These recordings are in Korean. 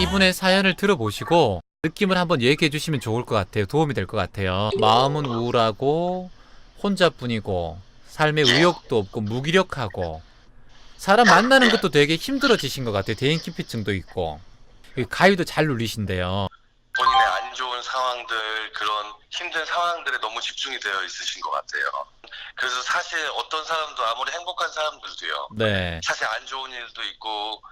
이분의 사연을 들어보시고 느낌을 한번 얘기해 주시면 좋을 것 같아요. 도움이 될 것 같아요. 마음은 우울하고 혼자뿐이고 삶에 의욕도 없고 무기력하고 사람 만나는 것도 되게 힘들어지신 것 같아요. 대인기피증도 있고 이 가위도 잘 눌리신데요. 본인의 안 좋은 상황들 그런 힘든 상황들에 너무 집중이 되어 있으신 것 같아요. 그래서 사실 어떤 사람도 아무리 행복한 사람들도요. 네, 사실 안 좋은 일도 있고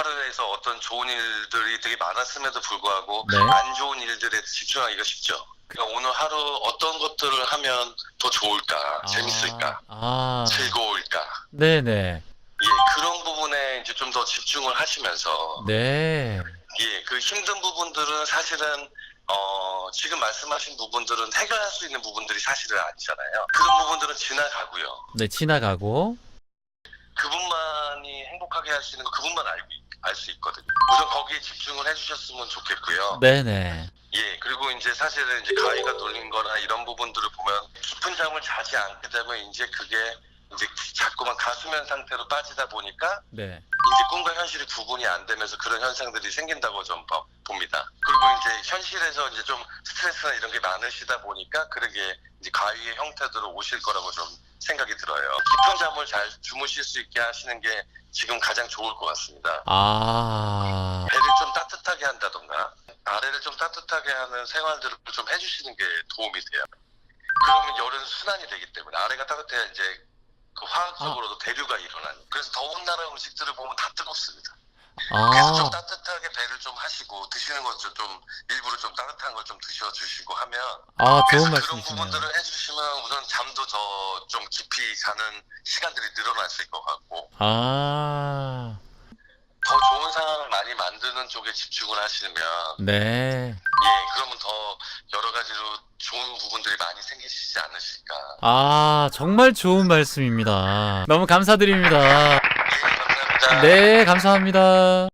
하루에서 어떤 좋은 일들이 되게 많았음에도 불구하고 네. 안 좋은 일들에 집중하기가 쉽죠. 그러니까 오늘 하루 어떤 것들을 하면 더 좋을까, 재밌을까, 아, 즐거울까. 네네, 예, 그런 부분에 이제 좀 더 집중을 하시면서 네, 예, 그 힘든 부분들은 사실은 어, 지금 말씀하신 부분들은 해결할 수 있는 부분들이 사실은 아니잖아요. 그런 부분들은 지나가고요. 네 지나가고 그분만이 행복하게 할 수 있는 거 그분만 알고 알 수 있거든요. 우선 거기에 집중을 해주셨으면 좋겠고요. 네네, 예, 그리고 이제 사실은 이제 가위가 눌린 거나 이런 부분들을 보면 깊은 잠을 자지 않게 되면 이제 그게 이제 자꾸만 가수면 상태로 빠지다 보니까 네, 이제 꿈과 현실이 구분이 안 되면서 그런 현상들이 생긴다고 좀 봐- 봅니다. 그리고 이제 현실에서 이제 좀 스트레스나 이런 게 많으시다 보니까 그러게 이제 가위의 형태대로 오실 거라고 좀 생각이 들어요. 깊은 잠을 잘 주무실 수 있게 하시는 게 지금 가장 좋을 것 같습니다. 아, 배를 좀 따뜻하게 한다던가 아래를 좀 따뜻하게 하는 생활들을 좀 해주시는 게 도움이 돼요. 그러면 열은 순환이 되기 때문에 아래가 따뜻해야 이제 그 화학적으로도 대류가 일어나요. 그래서 더운 나라 음식들을 보면 다 뜨겁습니다. 그래서 좀 아, 따뜻하게 배를 좀 하시고 드시는 것도 좀 일부러 좀 따뜻한 걸 좀 드셔 주시고 하면 아, 좋은 그런. 부분들을 해주시면 우선 잠도 더 좀 깊이 자는 시간들이 늘어나실 것 같고 아, 쪽에 집중을 하시면 네. 예 그러면 더 여러 가지로 좋은 부분들이 많이 생기시지 않으실까 아, 정말 좋은 말씀입니다. 너무 감사드립니다. 예 감사합니다 네, 감사합니다.